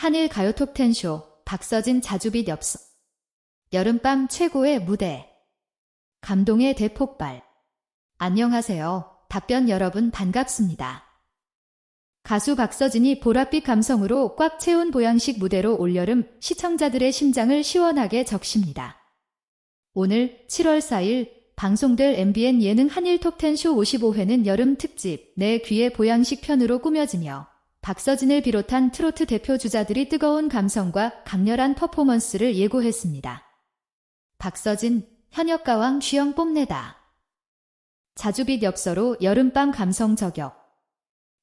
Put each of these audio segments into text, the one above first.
한일 가요 톱텐쇼 박서진 자주빛 엽서 여름밤 최고의 무대 감동의 대폭발 안녕하세요. 답변 여러분 반갑습니다. 가수 박서진이 보랏빛 감성으로 꽉 채운 보양식 무대로 올여름 시청자들의 심장을 시원하게 적십니다. 오늘 7월 4일 방송될 MBN 예능 한일 톱텐쇼 55회는 여름 특집 내 귀의 보양식 편으로 꾸며지며 박서진을 비롯한 트로트 대표 주자들이 뜨거운 감성과 강렬한 퍼포먼스를 예고했습니다. 박서진, 현역 가왕 쥐영 뽐내다. 자주빛 엽서로 여름밤 감성 저격.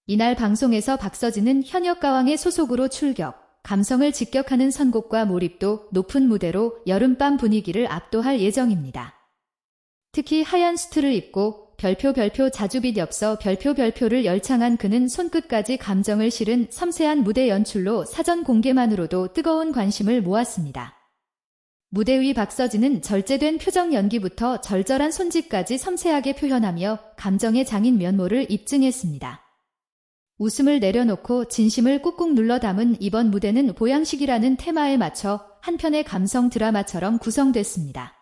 이날 방송에서 박서진은 현역 가왕의 소속으로 출격, 감성을 직격하는 선곡과 몰입도 높은 무대로 여름밤 분위기를 압도할 예정입니다. 특히 하얀 수트를 입고 별표 별표 자주빛 엽서 별표 별표를 열창한 그는 손끝까지 감정을 실은 섬세한 무대 연출로 사전 공개만으로도 뜨거운 관심을 모았습니다. 무대 위 박서진은 절제된 표정 연기부터 절절한 손짓까지 섬세하게 표현하며 감정의 장인 면모를 입증했습니다. 웃음을 내려놓고 진심을 꾹꾹 눌러 담은 이번 무대는 보양식이라는 테마에 맞춰 한편의 감성 드라마처럼 구성됐습니다.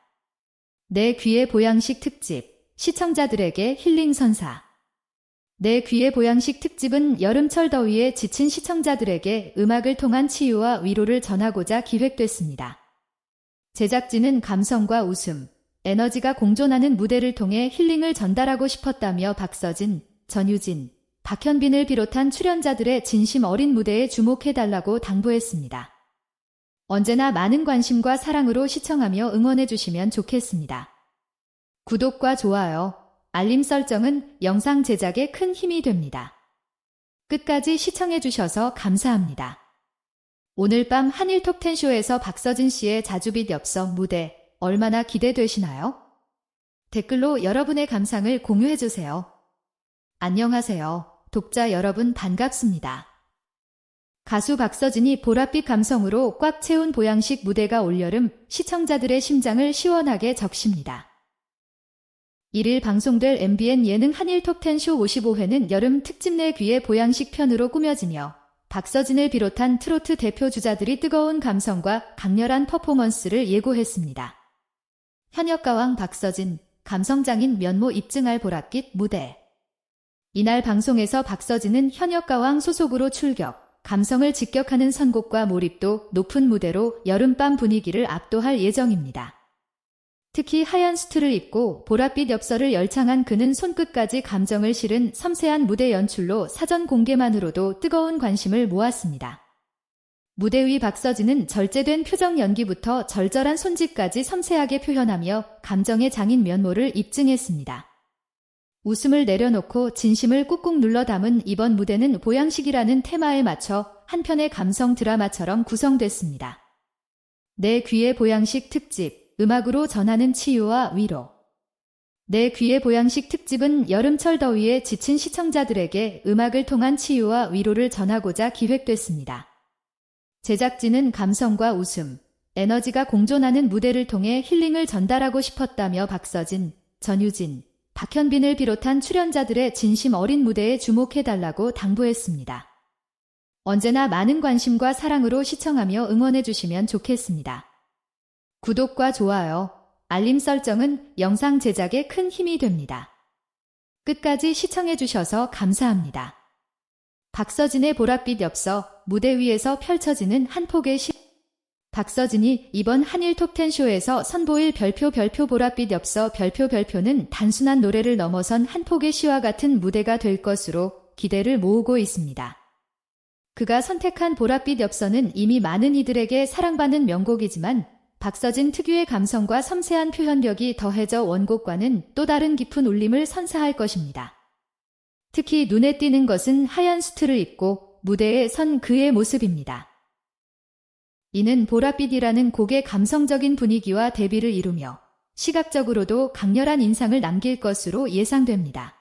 내 귀의 보양식 특집 시청자들에게 힐링 선사. 내 귀의 보양식 특집은 여름철 더위에 지친 시청자들에게 음악을 통한 치유와 위로를 전하고자 기획됐습니다. 제작진은 감성과 웃음, 에너지가 공존하는 무대를 통해 힐링을 전달하고 싶었다며 박서진, 전유진, 박현빈을 비롯한 출연자들의 진심 어린 무대에 주목해달라고 당부했습니다. 언제나 많은 관심과 사랑으로 시청하며 응원해주시면 좋겠습니다. 구독과 좋아요, 알림 설정은 영상 제작에 큰 힘이 됩니다. 끝까지 시청해주셔서 감사합니다. 오늘 밤 한일 톱텐쇼에서 박서진 씨의 자주빛 엽서 무대 얼마나 기대되시나요? 댓글로 여러분의 감상을 공유해주세요. 안녕하세요. 독자 여러분 반갑습니다. 가수 박서진이 보랏빛 감성으로 꽉 채운 보양식 무대가 올여름 시청자들의 심장을 시원하게 적십니다. 1일 방송될 MBN 예능 한일 톱텐쇼 55회는 여름 특집 내 귀의 보양식 편으로 꾸며지며 박서진을 비롯한 트로트 대표 주자들이 뜨거운 감성과 강렬한 퍼포먼스를 예고했습니다. 현역가왕 박서진, 감성장인 면모 입증할 보랏빛 무대. 이날 방송에서 박서진은 현역가왕 소속으로 출격, 감성을 직격하는 선곡과 몰입도 높은 무대로 여름밤 분위기를 압도할 예정입니다. 특히 하얀 수트를 입고 보랏빛 엽서를 열창한 그는 손끝까지 감정을 실은 섬세한 무대 연출로 사전 공개만으로도 뜨거운 관심을 모았습니다. 무대 위 박서진은 절제된 표정 연기부터 절절한 손짓까지 섬세하게 표현하며 감정의 장인 면모를 입증했습니다. 웃음을 내려놓고 진심을 꾹꾹 눌러 담은 이번 무대는 보양식이라는 테마에 맞춰 한편의 감성 드라마처럼 구성됐습니다. 내 귀의 보양식 특집 음악으로 전하는 치유와 위로. 내 귀의 보양식 특집은 여름철 더위에 지친 시청자들에게 음악을 통한 치유와 위로를 전하고자 기획됐습니다. 제작진은 감성과 웃음, 에너지가 공존하는 무대를 통해 힐링을 전달하고 싶었다며 박서진, 전유진, 박현빈을 비롯한 출연자들의 진심 어린 무대에 주목해달라고 당부했습니다. 언제나 많은 관심과 사랑으로 시청하며 응원해주시면 좋겠습니다. 구독과 좋아요, 알림 설정은 영상 제작에 큰 힘이 됩니다. 끝까지 시청해주셔서 감사합니다. 박서진의 보랏빛 엽서 무대 위에서 펼쳐지는 한 폭의 시 박서진이 이번 한일 톱텐쇼에서 선보일 별표 별표 보랏빛 엽서 별표 별표는 단순한 노래를 넘어선 한 폭의 시와 같은 무대가 될 것으로 기대를 모으고 있습니다. 그가 선택한 보랏빛 엽서는 이미 많은 이들에게 사랑받는 명곡이지만 박서진 특유의 감성과 섬세한 표현력이 더해져 원곡과는 또 다른 깊은 울림을 선사할 것입니다. 특히 눈에 띄는 것은 하얀 수트를 입고 무대에 선 그의 모습입니다. 이는 보랏빛이라는 곡의 감성적인 분위기와 대비를 이루며 시각적으로도 강렬한 인상을 남길 것으로 예상됩니다.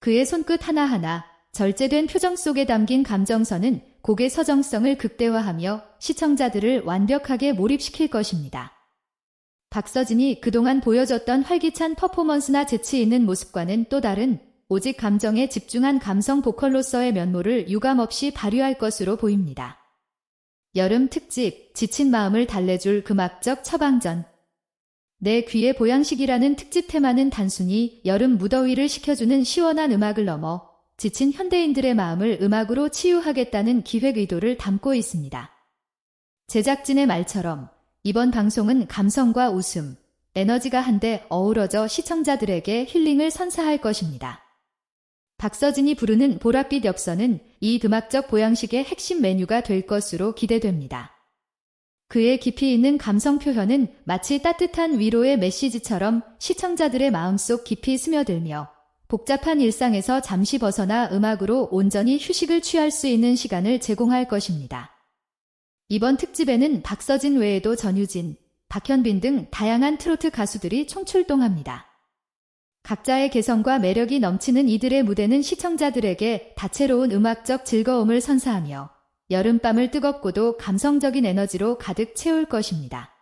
그의 손끝 하나하나 절제된 표정 속에 담긴 감정선은 곡의 서정성을 극대화하며 시청자들을 완벽하게 몰입시킬 것입니다. 박서진이 그동안 보여줬던 활기찬 퍼포먼스나 재치 있는 모습과는 또 다른 오직 감정에 집중한 감성 보컬로서의 면모를 유감없이 발휘할 것으로 보입니다. 여름 특집 지친 마음을 달래줄 금악적 처방전. 내 귀의 보양식이라는 특집 테마는 단순히 여름 무더위를 식혀주는 시원한 음악을 넘어 지친 현대인들의 마음을 음악으로 치유하겠다는 기획 의도를 담고 있습니다. 제작진의 말처럼 이번 방송은 감성과 웃음, 에너지가 한데 어우러져 시청자들에게 힐링을 선사할 것입니다. 박서진이 부르는 보랏빛 엽서는 이 음악적 보양식의 핵심 메뉴가 될 것으로 기대됩니다. 그의 깊이 있는 감성 표현은 마치 따뜻한 위로의 메시지처럼 시청자들의 마음속 깊이 스며들며 복잡한 일상에서 잠시 벗어나 음악으로 온전히 휴식을 취할 수 있는 시간을 제공할 것입니다. 이번 특집에는 박서진 외에도 전유진, 박현빈 등 다양한 트로트 가수들이 총출동합니다. 각자의 개성과 매력이 넘치는 이들의 무대는 시청자들에게 다채로운 음악적 즐거움을 선사하며 여름밤을 뜨겁고도 감성적인 에너지로 가득 채울 것입니다.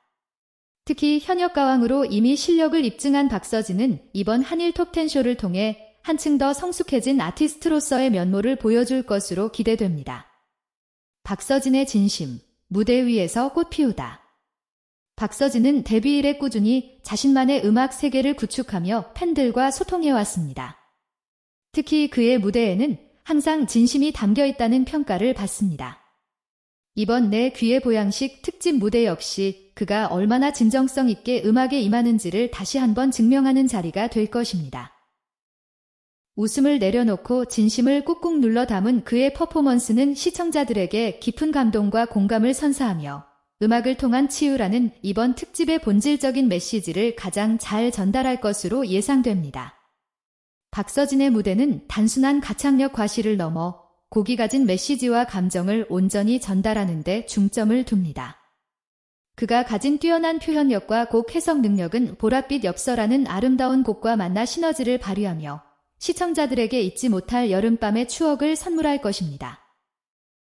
특히 현역 가왕으로 이미 실력을 입증한 박서진은 이번 한일 톱텐쇼를 통해 한층 더 성숙해진 아티스트로서의 면모를 보여줄 것으로 기대됩니다. 박서진의 진심, 무대 위에서 꽃 피우다. 박서진은 데뷔 이래 꾸준히 자신만의 음악 세계를 구축하며 팬들과 소통해왔습니다. 특히 그의 무대에는 항상 진심이 담겨 있다는 평가를 받습니다. 이번 내 귀의 보양식 특집 무대 역시 그가 얼마나 진정성 있게 음악에 임하는지를 다시 한번 증명하는 자리가 될 것입니다. 웃음을 내려놓고 진심을 꾹꾹 눌러 담은 그의 퍼포먼스는 시청자들에게 깊은 감동과 공감을 선사하며 음악을 통한 치유라는 이번 특집의 본질적인 메시지를 가장 잘 전달할 것으로 예상됩니다. 박서진의 무대는 단순한 가창력 과시를 넘어 곡이 가진 메시지와 감정을 온전히 전달하는 데 중점을 둡니다. 그가 가진 뛰어난 표현력과 곡 해석 능력은 보랏빛 엽서라는 아름다운 곡과 만나 시너지를 발휘하며 시청자들에게 잊지 못할 여름밤의 추억을 선물할 것입니다.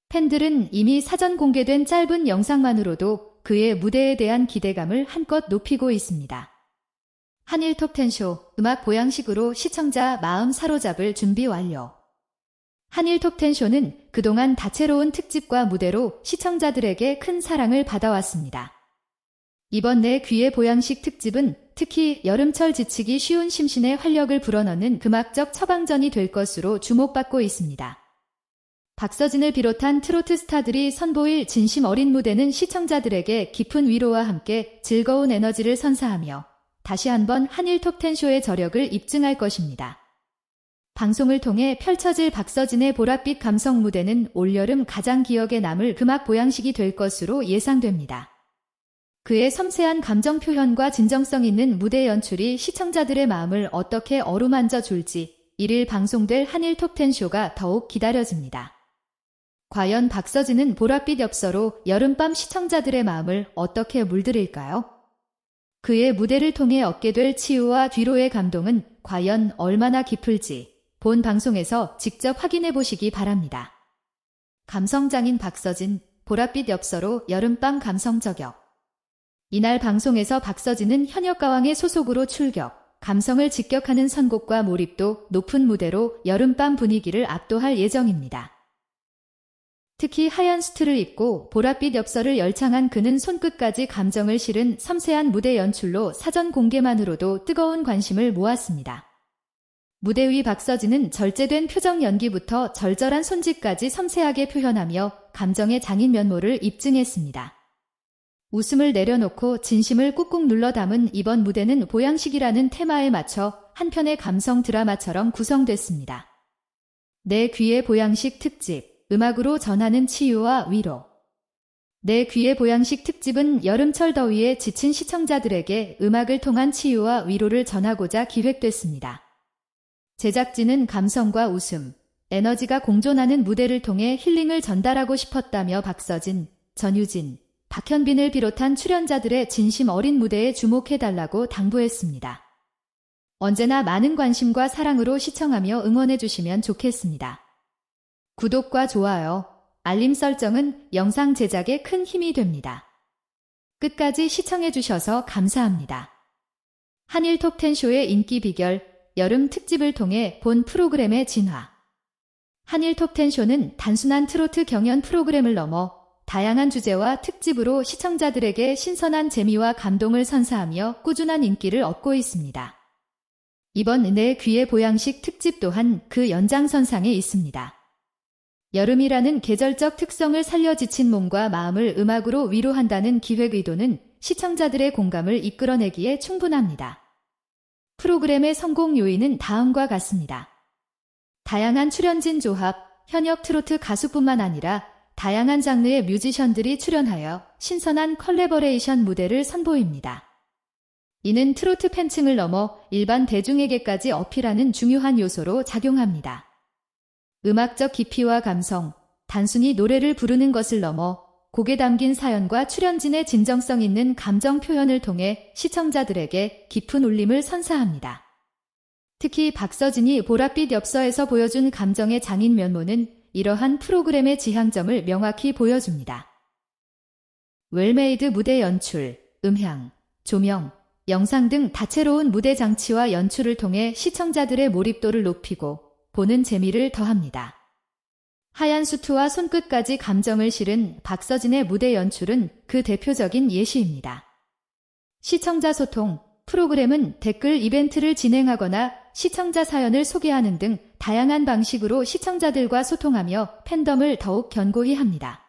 팬들은 이미 사전 공개된 짧은 영상만으로도 그의 무대에 대한 기대감을 한껏 높이고 있습니다. 한일 톱텐쇼 음악 보양식으로 시청자 마음 사로잡을 준비 완료. 한일 톱텐쇼는 그동안 다채로운 특집과 무대로 시청자들에게 큰 사랑을 받아왔습니다. 이번 내 귀의 보양식 특집은 특히 여름철 지치기 쉬운 심신의 활력을 불어넣는 금악적 처방전이 될 것으로 주목받고 있습니다. 박서진을 비롯한 트로트 스타들이 선보일 진심 어린 무대는 시청자들에게 깊은 위로와 함께 즐거운 에너지를 선사하며 다시 한번 한일 톱텐쇼의 저력을 입증할 것입니다. 방송을 통해 펼쳐질 박서진의 보랏빛 감성 무대는 올여름 가장 기억에 남을 금악 보양식이 될 것으로 예상됩니다. 그의 섬세한 감정 표현과 진정성 있는 무대 연출이 시청자들의 마음을 어떻게 어루만져 줄지 1일 방송될 한일 톱텐쇼가 더욱 기다려집니다. 과연 박서진은 보랏빛 엽서로 여름밤 시청자들의 마음을 어떻게 물들일까요? 그의 무대를 통해 얻게 될 치유와 뒤로의 감동은 과연 얼마나 깊을지 본 방송에서 직접 확인해 보시기 바랍니다. 감성장인 박서진, 보랏빛 엽서로 여름밤 감성 저격. 이날 방송에서 박서진은 현역가왕의 소속으로 출격, 감성을 직격하는 선곡과 몰입도 높은 무대로 여름밤 분위기를 압도할 예정입니다. 특히 하얀 수트를 입고 보랏빛 엽서를 열창한 그는 손끝까지 감정을 실은 섬세한 무대 연출로 사전 공개만으로도 뜨거운 관심을 모았습니다. 무대 위 박서진은 절제된 표정 연기부터 절절한 손짓까지 섬세하게 표현하며 감정의 장인 면모를 입증했습니다. 웃음을 내려놓고 진심을 꾹꾹 눌러 담은 이번 무대는 보양식이라는 테마에 맞춰 한편의 감성 드라마처럼 구성됐습니다. 내 귀의 보양식 특집 음악으로 전하는 치유와 위로. 내 귀의 보양식 특집은 여름철 더위에 지친 시청자들에게 음악을 통한 치유와 위로를 전하고자 기획됐습니다. 제작진은 감성과 웃음, 에너지가 공존하는 무대를 통해 힐링을 전달하고 싶었다며 박서진, 전유진, 박현빈을 비롯한 출연자들의 진심 어린 무대에 주목해달라고 당부했습니다. 언제나 많은 관심과 사랑으로 시청하며 응원해주시면 좋겠습니다. 구독과 좋아요, 알림 설정은 영상 제작에 큰 힘이 됩니다. 끝까지 시청해주셔서 감사합니다. 한일 톱텐쇼의 인기 비결, 여름 특집을 통해 본 프로그램의 진화. 한일 톱텐쇼는 단순한 트로트 경연 프로그램을 넘어 다양한 주제와 특집으로 시청자들에게 신선한 재미와 감동을 선사하며 꾸준한 인기를 얻고 있습니다. 이번 내 귀의 보양식 특집 또한 그 연장선상에 있습니다. 여름이라는 계절적 특성을 살려 지친 몸과 마음을 음악으로 위로한다는 기획 의도는 시청자들의 공감을 이끌어내기에 충분합니다. 프로그램의 성공 요인은 다음과 같습니다. 다양한 출연진 조합, 현역 트로트 가수뿐만 아니라 다양한 장르의 뮤지션들이 출연하여 신선한 컬래버레이션 무대를 선보입니다. 이는 트로트 팬층을 넘어 일반 대중에게까지 어필하는 중요한 요소로 작용합니다. 음악적 깊이와 감성, 단순히 노래를 부르는 것을 넘어 곡에 담긴 사연과 출연진의 진정성 있는 감정 표현을 통해 시청자들에게 깊은 울림을 선사합니다. 특히 박서진이 보랏빛 엽서에서 보여준 감정의 장인 면모는 이러한 프로그램의 지향점을 명확히 보여줍니다. 웰메이드 무대 연출, 음향, 조명, 영상 등 다채로운 무대 장치와 연출을 통해 시청자들의 몰입도를 높이고 보는 재미를 더합니다. 하얀 수트와 손끝까지 감정을 실은 박서진의 무대 연출은 그 대표적인 예시입니다. 시청자 소통, 프로그램은 댓글 이벤트를 진행하거나 시청자 사연을 소개하는 등 다양한 방식으로 시청자들과 소통하며 팬덤을 더욱 견고히 합니다.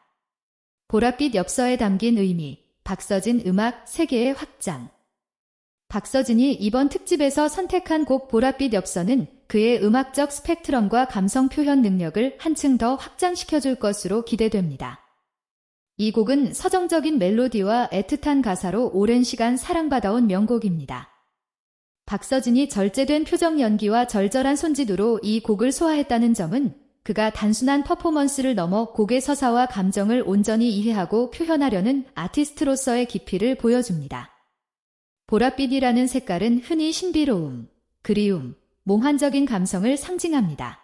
보랏빛 엽서에 담긴 의미, 박서진 음악 세계의 확장. 박서진이 이번 특집에서 선택한 곡 보랏빛 엽서는 그의 음악적 스펙트럼과 감성 표현 능력을 한층 더 확장시켜 줄 것으로 기대됩니다. 이 곡은 서정적인 멜로디와 애틋한 가사로 오랜 시간 사랑받아온 명곡입니다. 박서진이 절제된 표정 연기와 절절한 손짓으로 이 곡을 소화했다는 점은 그가 단순한 퍼포먼스를 넘어 곡의 서사와 감정을 온전히 이해하고 표현하려는 아티스트로서의 깊이를 보여줍니다. 보랏빛이라는 색깔은 흔히 신비로움, 그리움, 몽환적인 감성을 상징합니다.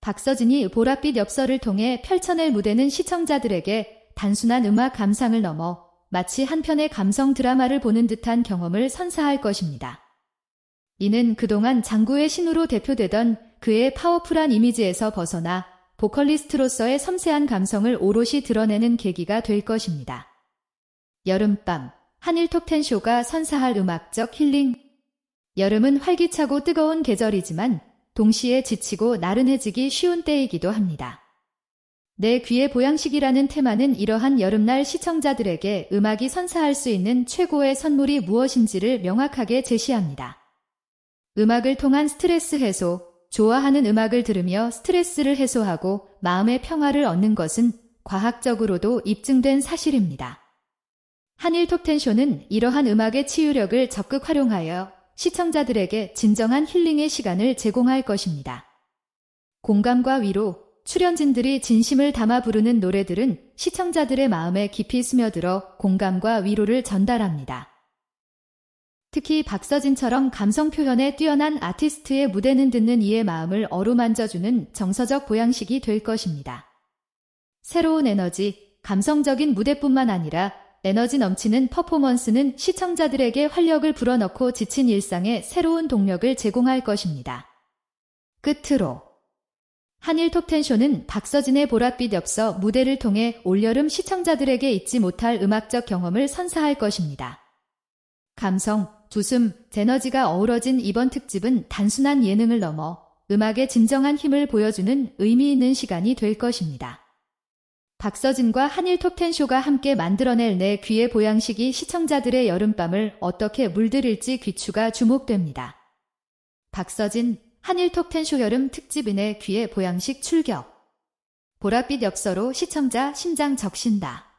박서진이 보랏빛 엽서를 통해 펼쳐낼 무대는 시청자들에게 단순한 음악 감상을 넘어 마치 한 편의 감성 드라마를 보는 듯한 경험을 선사할 것입니다. 이는 그동안 장구의 신으로 대표되던 그의 파워풀한 이미지에서 벗어나 보컬리스트로서의 섬세한 감성을 오롯이 드러내는 계기가 될 것입니다. 여름밤, 한일 톱텐쇼가 선사할 음악적 힐링. 여름은 활기차고 뜨거운 계절이지만 동시에 지치고 나른해지기 쉬운 때이기도 합니다. 내 귀의 보양식이라는 테마는 이러한 여름날 시청자들에게 음악이 선사할 수 있는 최고의 선물이 무엇인지를 명확하게 제시합니다. 음악을 통한 스트레스 해소, 좋아하는 음악을 들으며 스트레스를 해소하고 마음의 평화를 얻는 것은 과학적으로도 입증된 사실입니다. 한일 톱텐쇼는 이러한 음악의 치유력을 적극 활용하여 시청자들에게 진정한 힐링의 시간을 제공할 것입니다. 공감과 위로, 출연진들이 진심을 담아 부르는 노래들은 시청자들의 마음에 깊이 스며들어 공감과 위로를 전달합니다. 특히 박서진처럼 감성 표현에 뛰어난 아티스트의 무대는 듣는 이의 마음을 어루만져주는 정서적 보양식이 될 것입니다. 새로운 에너지, 감성적인 무대뿐만 아니라 에너지 넘치는 퍼포먼스는 시청자들에게 활력을 불어넣고 지친 일상에 새로운 동력을 제공할 것입니다. 끝으로 한일 톱텐쇼는 박서진의 보랏빛 엽서 무대를 통해 올여름 시청자들에게 잊지 못할 음악적 경험을 선사할 것입니다. 감성, 두숨, 제너지가 어우러진 이번 특집은 단순한 예능을 넘어 음악의 진정한 힘을 보여주는 의미 있는 시간이 될 것입니다. 박서진과 한일 톱텐쇼가 함께 만들어낼 내 귀의 보양식이 시청자들의 여름밤을 어떻게 물들일지 귀추가 주목됩니다. 박서진, 한일 톱텐쇼 여름 특집인의 귀의 보양식 출격. 보랏빛 엽서로 시청자 심장 적신다.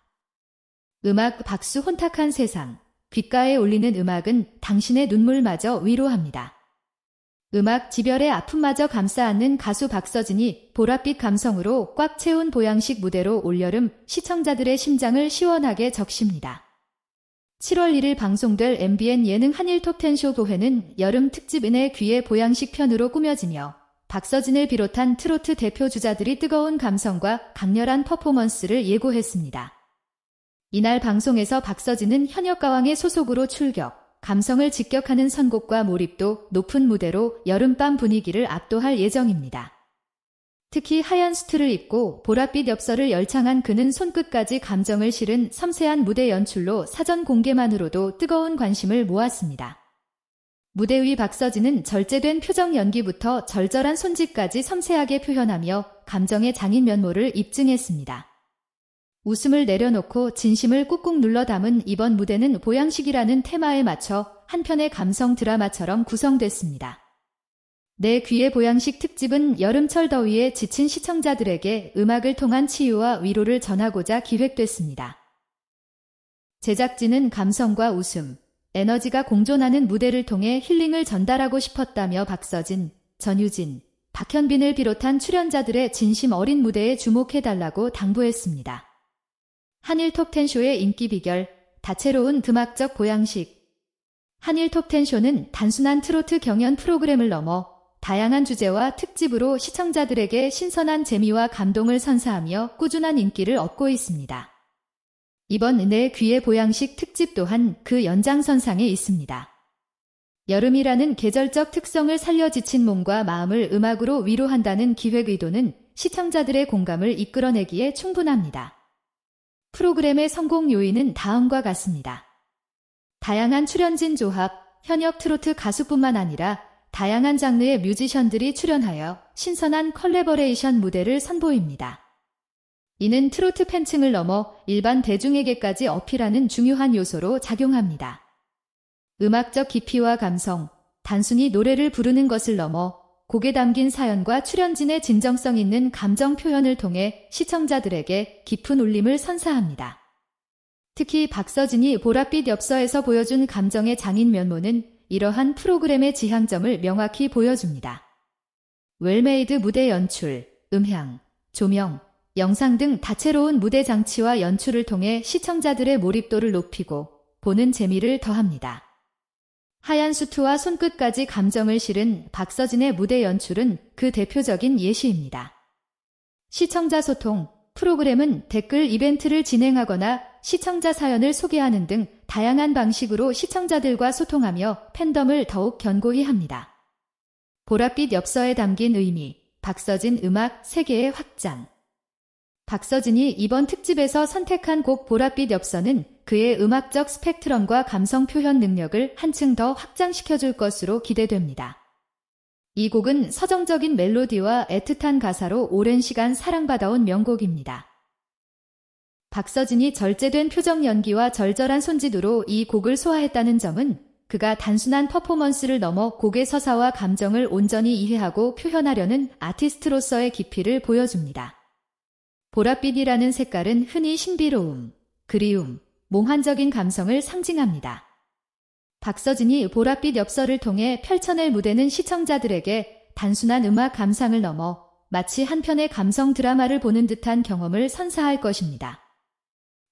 음악 박수 혼탁한 세상. 귓가에 울리는 음악은 당신의 눈물마저 위로합니다. 음악 지별의 아픔마저 감싸 안는 가수 박서진이 보랏빛 감성으로 꽉 채운 보양식 무대로 올여름 시청자들의 심장을 시원하게 적십니다. 7월 1일 방송될 MBN 예능 한일 톱텐쇼 도회는 여름 특집 은의 귀의 보양식 편으로 꾸며지며 박서진을 비롯한 트로트 대표 주자들이 뜨거운 감성과 강렬한 퍼포먼스를 예고했습니다. 이날 방송에서 박서진은 현역 가왕의 소속으로 출격, 감성을 직격하는 선곡과 몰입도 높은 무대로 여름밤 분위기를 압도할 예정입니다. 특히 하얀 수트를 입고 보랏빛 엽서를 열창한 그는 손끝까지 감정을 실은 섬세한 무대 연출로 사전 공개만으로도 뜨거운 관심을 모았습니다. 무대 위 박서진은 절제된 표정 연기부터 절절한 손짓까지 섬세하게 표현하며 감정의 장인 면모를 입증했습니다. 웃음을 내려놓고 진심을 꾹꾹 눌러 담은 이번 무대는 보양식이라는 테마에 맞춰 한편의 감성 드라마처럼 구성됐습니다. 내 귀의 보양식 특집은 여름철 더위에 지친 시청자들에게 음악을 통한 치유와 위로를 전하고자 기획됐습니다. 제작진은 감성과 웃음, 에너지가 공존하는 무대를 통해 힐링을 전달하고 싶었다며 박서진, 전유진, 박현빈을 비롯한 출연자들의 진심 어린 무대에 주목해달라고 당부했습니다. 한일 톱텐쇼의 인기 비결, 다채로운 음악적 보양식. 한일 톱텐쇼는 단순한 트로트 경연 프로그램을 넘어 다양한 주제와 특집으로 시청자들에게 신선한 재미와 감동을 선사하며 꾸준한 인기를 얻고 있습니다. 이번 내 귀의 보양식 특집 또한 그 연장선상에 있습니다. 여름이라는 계절적 특성을 살려 지친 몸과 마음을 음악으로 위로한다는 기획 의도는 시청자들의 공감을 이끌어내기에 충분합니다. 프로그램의 성공 요인은 다음과 같습니다. 다양한 출연진 조합, 현역 트로트 가수뿐만 아니라 다양한 장르의 뮤지션들이 출연하여 신선한 컬래버레이션 무대를 선보입니다. 이는 트로트 팬층을 넘어 일반 대중에게까지 어필하는 중요한 요소로 작용합니다. 음악적 깊이와 감성, 단순히 노래를 부르는 것을 넘어 곡에 담긴 사연과 출연진의 진정성 있는 감정 표현을 통해 시청자들에게 깊은 울림을 선사합니다. 특히 박서진이 보랏빛 엽서에서 보여준 감정의 장인 면모는 이러한 프로그램의 지향점을 명확히 보여줍니다. 웰메이드 무대 연출, 음향, 조명, 영상 등 다채로운 무대 장치와 연출을 통해 시청자들의 몰입도를 높이고 보는 재미를 더합니다. 하얀 수트와 손끝까지 감정을 실은 박서진의 무대 연출은 그 대표적인 예시입니다. 시청자 소통, 프로그램은 댓글 이벤트를 진행하거나 시청자 사연을 소개하는 등 다양한 방식으로 시청자들과 소통하며 팬덤을 더욱 견고히 합니다. 보랏빛 엽서에 담긴 의미, 박서진 음악 세계의 확장. 박서진이 이번 특집에서 선택한 곡 보랏빛 엽서는 그의 음악적 스펙트럼과 감성 표현 능력을 한층 더 확장시켜 줄 것으로 기대됩니다. 이 곡은 서정적인 멜로디와 애틋한 가사로 오랜 시간 사랑받아온 명곡입니다. 박서진이 절제된 표정 연기와 절절한 손짓으로 이 곡을 소화했다는 점은 그가 단순한 퍼포먼스를 넘어 곡의 서사와 감정을 온전히 이해하고 표현하려는 아티스트로서의 깊이를 보여줍니다. 보랏빛이라는 색깔은 흔히 신비로움, 그리움, 몽환적인 감성을 상징합니다. 박서진이 보랏빛 엽서를 통해 펼쳐낼 무대는 시청자들에게 단순한 음악 감상을 넘어 마치 한 편의 감성 드라마를 보는 듯한 경험을 선사할 것입니다.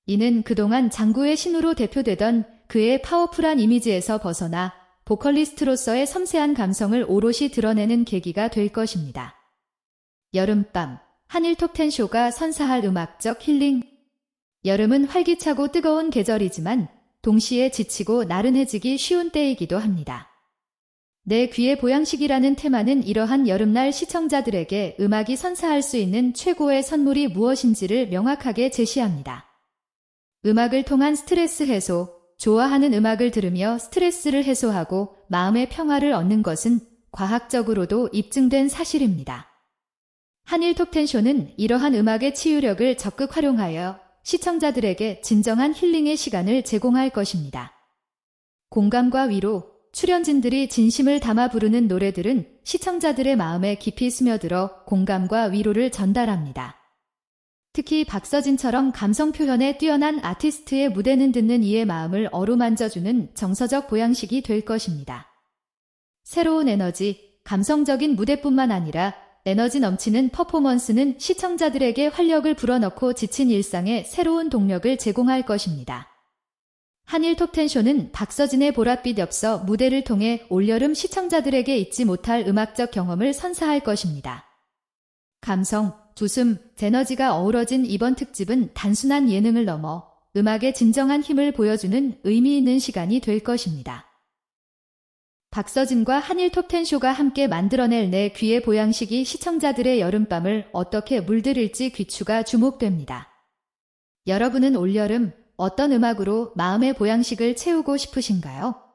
이는 그동안 장구의 신으로 대표되던 그의 파워풀한 이미지에서 벗어나 보컬리스트로서의 섬세한 감성을 오롯이 드러내는 계기가 될 것입니다. 여름밤 한일 톱텐쇼가 선사할 음악적 힐링 여름은 활기차고 뜨거운 계절이지만 동시에 지치고 나른해지기 쉬운 때이기도 합니다. 내 귀의 보양식이라는 테마는 이러한 여름날 시청자들에게 음악이 선사할 수 있는 최고의 선물이 무엇인지를 명확하게 제시합니다. 음악을 통한 스트레스 해소, 좋아하는 음악을 들으며 스트레스를 해소하고 마음의 평화를 얻는 것은 과학적으로도 입증된 사실입니다. 한일 톱텐쇼는 이러한 음악의 치유력을 적극 활용하여 시청자들에게 진정한 힐링의 시간을 제공할 것입니다. 공감과 위로, 출연진들이 진심을 담아 부르는 노래들은 시청자들의 마음에 깊이 스며들어 공감과 위로를 전달합니다. 특히 박서진처럼 감성 표현에 뛰어난 아티스트의 무대는 듣는 이의 마음을 어루만져주는 정서적 보양식이 될 것입니다. 새로운 에너지, 감성적인 무대뿐만 아니라 에너지 넘치는 퍼포먼스는 시청자들에게 활력을 불어넣고 지친 일상에 새로운 동력을 제공할 것입니다. 한일 톱텐쇼는 박서진의 보랏빛 엽서 무대를 통해 올여름 시청자들에게 잊지 못할 음악적 경험을 선사할 것입니다. 감성, 웃음, 에너지가 어우러진 이번 특집은 단순한 예능을 넘어 음악의 진정한 힘을 보여주는 의미 있는 시간이 될 것입니다. 박서진과 한일 톱텐쇼가 함께 만들어낼 내 귀의 보양식이 시청자들의 여름밤을 어떻게 물들일지 귀추가 주목됩니다. 여러분은 올여름 어떤 음악으로 마음의 보양식을 채우고 싶으신가요?